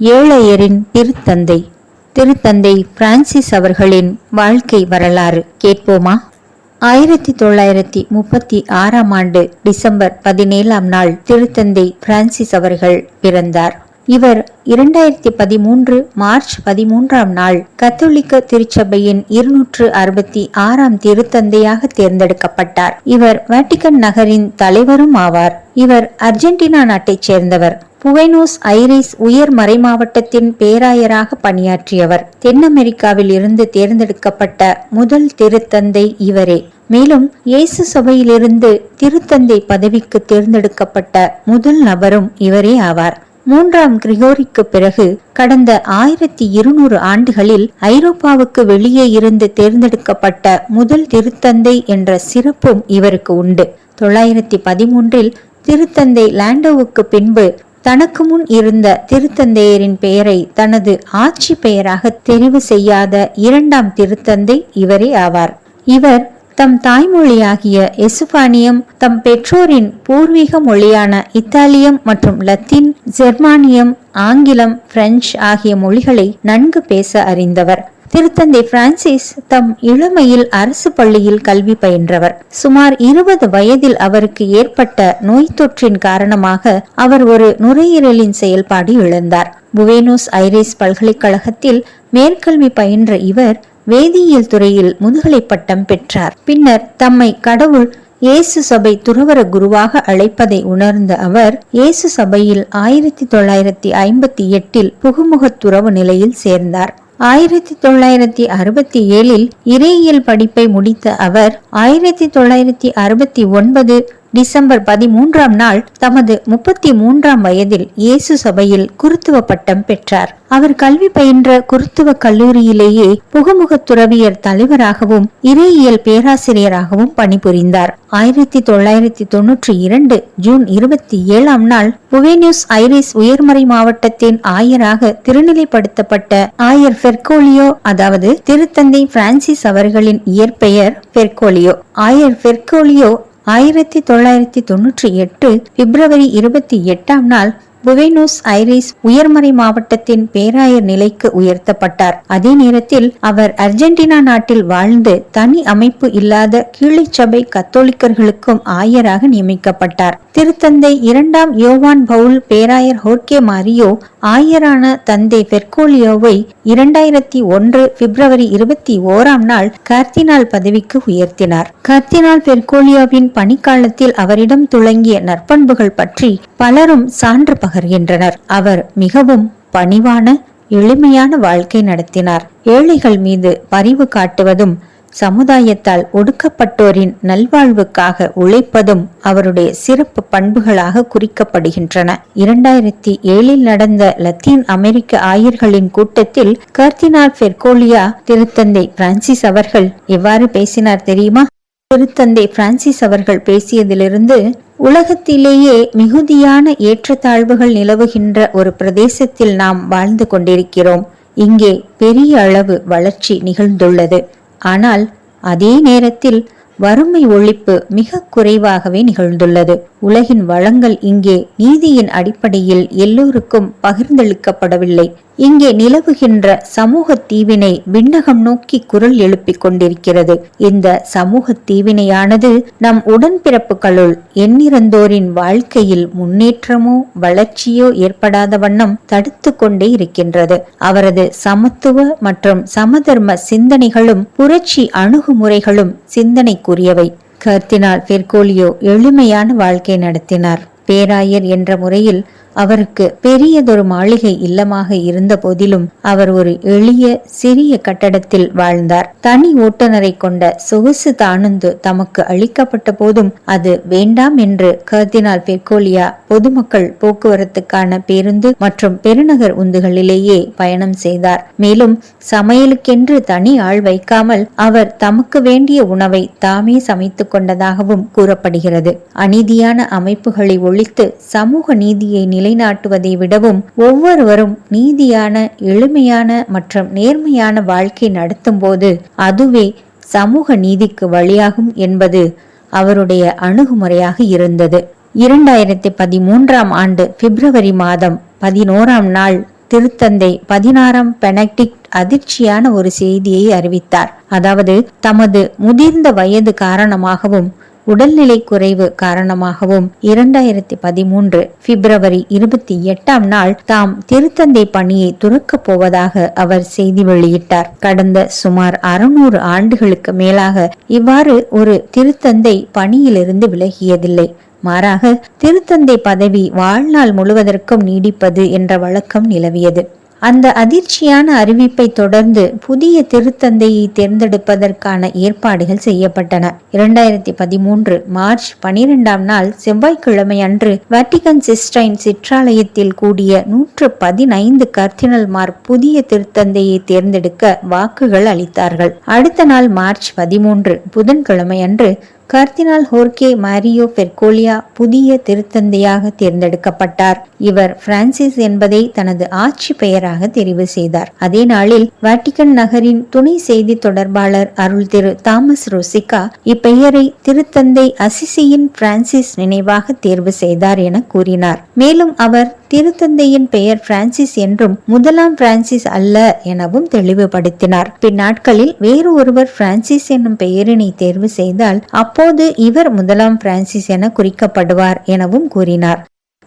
ஏழையரின் திருத்தந்தை. திருத்தந்தை பிரான்சிஸ் அவர்களின் வாழ்க்கை வரலாறு. கேட்போமா? ஆயிரத்தி தொள்ளாயிரத்தி முப்பத்தி ஆறாம் ஆண்டு டிசம்பர் பதினேழாம் நாள் திருத்தந்தை பிரான்சிஸ் அவர்கள் பிறந்தார். இவர் இரண்டாயிரத்தி பதிமூன்று மார்ச் பதிமூன்றாம் நாள் கத்தோலிக்க திருச்சபையின் இருநூற்று அறுபத்தி ஆறாம் திருத்தந்தையாக தேர்ந்தெடுக்கப்பட்டார். இவர் வேட்டிகன் நகரின் தலைவரும் ஆவார். இவர் அர்ஜென்டினா நாட்டைச் சேர்ந்தவர். புவைனோஸ் ஐரிஸ் உயர் மறைமாவட்டத்தின் பேராயராக பணியாற்றியவர். தென் அமெரிக்காவில் இருந்து தேர்ந்தெடுக்கப்பட்ட முதல் திருத்தந்தை இவரே. மேலும் இயேசு சபையிலிருந்து திருத்தந்தை பதவிக்கு தேர்ந்தெடுக்கப்பட்ட முதல் நபரும் இவரே ஆவார். மூன்றாம் கிரிகோரிக்கு பிறகு கடந்த ஆயிரத்தி இருநூறு ஆண்டுகளில் ஐரோப்பாவுக்கு வெளியே இருந்து தேர்ந்தெடுக்கப்பட்ட முதல் திருத்தந்தை என்ற சிறப்பும் இவருக்கு உண்டு. தொள்ளாயிரத்தி பதிமூன்றில் திருத்தந்தை லாண்டோவுக்கு பின்பு தனக்கு முன் இருந்த திருத்தந்தையரின் பெயரை தனது ஆட்சி பெயராக தெரிவு செய்யாத இரண்டாம் திருத்தந்தை இவரே ஆவார். இவர் தம் தாய்மொழியாகிய எசுபானியம் தம் பெற்றோரின் பூர்வீக மொழியான இத்தாலியம் மற்றும் லத்தீன் ஜெர்மானியம் ஆங்கிலம் பிரெஞ்சு ஆகிய மொழிகளை நன்கு பேச அறிந்தவர். திருத்தந்தை பிரான்சிஸ் தம் இளமையில் அரசு பள்ளியில் கல்வி பயின்றவர். சுமார் இருபது வயதில் அவருக்கு ஏற்பட்ட நோய் தொற்றின் காரணமாக அவர் ஒரு நுரையீரலின் செயல்பாடு இழந்தார். புவேனோஸ் ஐரிஸ் பல்கலைக்கழகத்தில் மேற்கல்வி பயின்ற இவர் வேதியியல் துறையில் முதுகலை பட்டம் பெற்றார். பின்னர் தம்மை கடவுள் இயேசு சபை துறவர குருவாக அழைப்பதை உணர்ந்த அவர் இயேசு சபையில் ஆயிரத்தி தொள்ளாயிரத்தி ஐம்பத்தி எட்டில் புகுமுக துறவு நிலையில் சேர்ந்தார். ஆயிரத்தி தொள்ளாயிரத்தி அறுபத்தி ஏழில் இறையியல் படிப்பை முடித்த அவர் ஆயிரத்தி தொள்ளாயிரத்தி அறுபத்தி ஒன்பது டிசம்பர் பதிமூன்றாம் நாள் தமது முப்பத்தி மூன்றாம் வயதில் இயேசு சபையில் குருத்துவ பட்டம் பெற்றார். அவர் கல்வி பயின்ற குருத்துவ கல்லூரியிலேயே புகுமுக துறவியர் தலைவராகவும் இறையியல் பேராசிரியராகவும் பணிபுரிந்தார். ஆயிரத்தி தொள்ளாயிரத்தி தொன்னூற்றி இரண்டு ஜூன் இருபத்தி ஏழாம் நாள் புவேனியூஸ் ஐரிஸ் உயர்மறை மாவட்டத்தின் ஆயராக திருநிலைப்படுத்தப்பட்ட ஆயர் பெர்கோலியோ அதாவது திருத்தந்தை பிரான்சிஸ் அவர்களின் இயற்பெயர் பெர்கோலியோ. ஆயர் பெர்கோலியோ ஆயிரத்தி தொள்ளாயிரத்தி தொன்னூற்றி எட்டு பிப்ரவரி இருபத்தி எட்டாம் நாள் புவேனோஸ் ஐரிஸ் உயர்மறை மாவட்டத்தின் பேராயர் நிலைக்கு உயர்த்தப்பட்டார். அதே நேரத்தில் அவர் அர்ஜென்டினா நாட்டில் வாழ்ந்து தனி அமைப்பு இல்லாத கீழைச்சபை கத்தோலிக்கர்களுக்கும் ஆயராக நியமிக்கப்பட்டார். திருத்தந்தை இரண்டாம் யோவான் பவுல் பேராயர் ஹோர்கே மாரியோ ஆயரான தந்தை பெர்கோலியோவை இரண்டாயிரத்தி ஒன்று பிப்ரவரி இருபத்தி ஓராம் நாள் கர்த்தினால் பதவிக்கு உயர்த்தினார். கர்த்தினால் பெர்கோலியோவின் பணிக்காலத்தில் அவரிடம் துளங்கிய நற்பண்புகள் பற்றி பலரும் சான்று பகர்கின்றனர் அவர் மிகவும் பணிவான எளிமையான வாழ்க்கை நடத்தினார். ஏழைகள் மீது பரிவு காட்டுவதும் சமுதாயத்தால் ஒடுக்கப்பட்டோரின் நல்வாழ்வுக்காக உழைப்பதும் அவருடைய சிறப்பு பண்புகளாக குறிக்கப்படுகின்றன. இரண்டாயிரத்தி ஏழில் நடந்த லத்தீன் அமெரிக்க ஆயர்களின் கூட்டத்தில் கர்தினால் பெர்கோலியா திருத்தந்தை பிரான்சிஸ் அவர்கள் எவ்வாறு பேசினார் தெரியுமா? திருத்தந்தை பிரான்சிஸ் அவர்கள் பேசியதிலிருந்து உலகத்திலேயே மிகுதியான ஏற்றத்தாழ்வுகள் நிலவுகின்ற ஒரு பிரதேசத்தில் நாம் வாழ்ந்து கொண்டிருக்கிறோம். இங்கே பெரிய அளவு வளர்ச்சி நிகழ்ந்துள்ளது. ஆனால் அதே நேரத்தில் வறுமை ஒழிப்பு மிக குறைவாகவே நிகழ்ந்துள்ளது. உலகின் வளங்கள் இங்கே நீதியின் அடிப்படையில் எல்லோருக்கும் பகிர்ந்தளிக்கப்படவில்லை. இங்கே நிலவுகின்ற சமூக தீவினை விண்ணகம் நோக்கி குரல் எழுப்பிக் கொண்டிருக்கிறது. இந்த சமூக தீவினையானது நம் உடன்பிறப்புகளுள் எண்ணிறந்தோரின் வாழ்க்கையில் முன்னேற்றமோ வளர்ச்சியோ ஏற்படாத வண்ணம் தடுத்து கொண்டே இருக்கின்றது. அவரது சமத்துவ மற்றும் சமதர்ம சிந்தனைகளும் புரட்சி அணுகுமுறைகளும் சிந்தனைக்குரியவை. கர்த்தினால் பெர்கோலியோ எளிமையான வாழ்க்கை நடத்தினார். பேராயர் என்ற முறையில் அவருக்கு பெரியதொரு மாளிகை இல்லமாக இருந்த போதிலும் அவர் ஒரு எளிய சிறிய கட்டடத்தில் வாழ்ந்தார். தனி ஓட்டுநரை கொண்ட சொகுசு தானுந்து தமக்கு அளிக்கப்பட்ட போதும் அது வேண்டாம் என்று கர்தினால் பெர்கோலியா பொதுமக்கள் போக்குவரத்துக்கான பேருந்து மற்றும் பெருநகர் உந்துகளிலேயே பயணம் செய்தார். மேலும் சமையலுக்கென்று தனி ஆள் வைக்காமல் அவர் தமக்கு வேண்டிய உணவை தாமே சமைத்துக் கொண்டதாகவும் கூறப்படுகிறது. அநீதியான அமைப்புகளை ஒழித்து சமூக நீதியை நிலைநாட்டுவதை விடவும் ஒவ்வொருவரும் நீதியான எளிமையான மற்றும் நேர்மையான வாழ்க்கை நடத்தும்போது அதுவே சமூக நீதிக்கு வழியாகும் என்பது அவருடைய அணுகுமுறையாக இருந்தது. இரண்டாயிரத்தி பதிமூன்றாம் ஆண்டு பிப்ரவரி மாதம் பதினோராம் நாள் திருத்தந்தை பதினாறாம் பெனக்டிக் அதிர்ச்சியான ஒரு செய்தியை அறிவித்தார். அதாவது தமது முதிர்ந்த வயது காரணமாகவும் உடல்நிலை குறைவு காரணமாகவும் இரண்டாயிரத்தி பதிமூன்று பிப்ரவரி இருபத்தி எட்டாம் நாள் தாம் திருத்தந்தை பணியை துறக்கப் போவதாக அவர் செய்தி வெளியிட்டார். கடந்த சுமார் அறுநூறு ஆண்டுகளுக்கு மேலாக இவ்வாறு ஒரு திருத்தந்தை பணியிலிருந்து விலகியதில்லை. மாறாக திருத்தந்தை பதவி வாழ்நாள் முழுவதற்கும் நீடிப்பது என்ற வழக்கம் நிலவியது. அந்த அதிர்ச்சியான அறிவிப்பை தொடர்ந்து புதிய திருத்தந்தையை தேர்ந்தெடுப்பதற்கான ஏற்பாடுகள் செய்யப்பட்டன. இரண்டாயிரத்தி பதிமூன்று மார்ச் பனிரெண்டாம் நாள் செவ்வாய்க்கிழமை அன்று வேட்டிகன் சிஸ்டைன் சிற்றாலயத்தில் கூடிய நூற்று பதினைந்து கர்தினல்மார் புதிய திருத்தந்தையை தேர்ந்தெடுக்க வாக்குகள் அளித்தார்கள். அடுத்த நாள் மார்ச் பதிமூன்று புதன்கிழமை அன்று கர்தினால் ஹோர்கே மாரியோ பெர்கோலியா புதிய திருத்தந்தையாக தேர்ந்தெடுக்கப்பட்டார். இவர் பிரான்சிஸ் என்பதை தனது ஆட்சி பெயராக தெரிவு செய்தார். அதே நாளில் வாட்டிகன் நகரின் துணை செய்தி தொடர்பாளர் அருள் திரு தாமஸ் ரோசிகா இப்பெயரை திருத்தந்தை அசிசியின் பிரான்சிஸ் நினைவாக தேர்வு செய்தார் என கூறினார். மேலும் அவர் திருத்தந்தையின் பெயர் பிரான்சிஸ் என்றும் முதலாம் பிரான்சிஸ் அல்ல எனவும் தெளிவுபடுத்தினார். பின்னாட்களில் வேறு ஒருவர் பிரான்சிஸ் என்னும் பெயரினை தேர்வு செய்தால் அப்போது இவர் முதலாம் பிரான்சிஸ் என குறிக்கப்படுவார் எனவும் கூறினார்.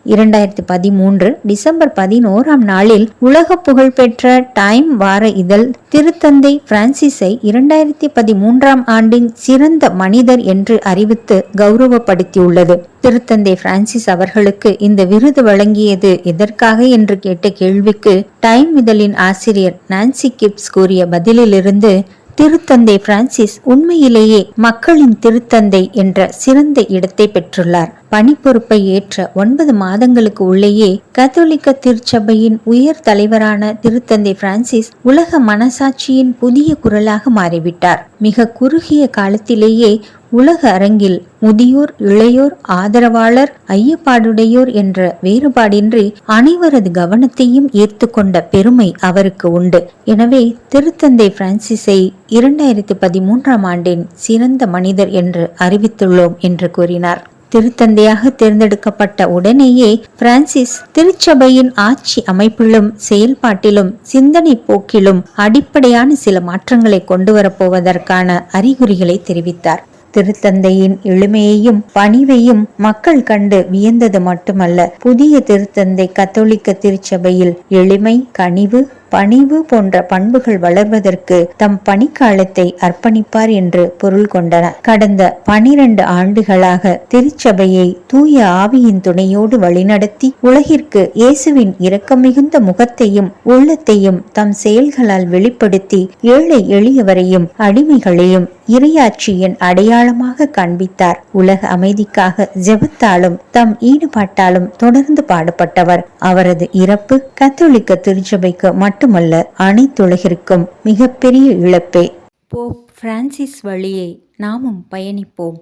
இரண்டாயிரத்தி பதிமூன்று டிசம்பர் பதினோராம் நாளில் உலக புகழ்பெற்ற டைம் வார இதழ் திருத்தந்தை பிரான்சிஸை இரண்டாயிரத்தி பதிமூன்றாம் ஆண்டின் சிறந்த மனிதர் என்று அறிவித்து கௌரவப்படுத்தியுள்ளது. திருத்தந்தை பிரான்சிஸ் அவர்களுக்கு இந்த விருது வழங்கியது எதற்காக என்று கேட்ட கேள்விக்கு டைம் இதழின் ஆசிரியர் நான்சி கிப்ஸ் கூறிய பதிலிலிருந்து திருத்தந்தை பிரான்சிஸ் உண்மையிலேயே மக்களின் திருத்தந்தை என்ற சிறந்த இடத்தை பெற்றுள்ளார். பணிப்பொறுப்பை ஏற்ற ஒன்பது மாதங்களுக்கு உள்ளேயே கத்தோலிக்க திருச்சபையின் உயர் தலைவரான திருத்தந்தை பிரான்சிஸ் உலக மனசாட்சியின் புதிய குரலாக மாறிவிட்டார். மிக குறுகிய காலத்திலேயே உலக அரங்கில் முதியோர் இளையோர் ஆதரவாளர் ஐயப்பாடுடையோர் என்ற வேறுபாடின்றி அனைவரது கவனத்தையும் ஈர்த்து கொண்ட பெருமை அவருக்கு உண்டு. எனவே திருத்தந்தை பிரான்சிஸை இரண்டாயிரத்தி பதிமூன்றாம் ஆண்டின் சிறந்த மனிதர் என்று அறிவித்துள்ளோம் என்று கூறினார். திருத்தந்தையாக தேர்ந்தெடுக்கப்பட்ட உடனேயே பிரான்சிஸ் திருச்சபையின் ஆட்சி அமைப்பிலும் செயல்பாட்டிலும் சிந்தனை போக்கிலும் அடிப்படையான சில மாற்றங்களை கொண்டு வரப்போவதற்கான அறிகுறிகளை தெரிவித்தார். திருத்தந்தையின் எளிமையையும் பணிவையும் மக்கள் கண்டு வியந்தது மட்டுமல்ல புதிய திருத்தந்தை கத்தோலிக்க திருச்சபையில் எளிமை கனிவு பணிவு போன்ற பண்புகள் வளர்வதற்கு தம் பணிக்காலத்தை அர்ப்பணிப்பார் என்று பொருள் கொண்டன கடந்த பனிரெண்டு ஆண்டுகளாக திருச்சபையை தூய ஆவியின் துணையோடு வழிநடத்தி உலகிற்கு இயேசுவின் இரக்கமிகுந்த முகத்தையும் உள்ளத்தையும் தம் செயல்களால் வெளிப்படுத்தி ஏழை எளியவரையும் அடிமைகளையும் இரையாட்சியின் அடையாளமாக காண்பித்தார். உலக அமைதிக்காக ஜெபத்தாலும் தம் ஈடுபாட்டாலும் தொடர்ந்து பாடுபட்டவர். அவரது இறப்பு கத்தோலிக்க திருச்சபைக்கு மட்டுமல்ல அனைத்துலகிற்கும் மிகப்பெரிய இழப்பே. போப் பிரான்சிஸ் வழியை நாமும் பயணிப்போம்.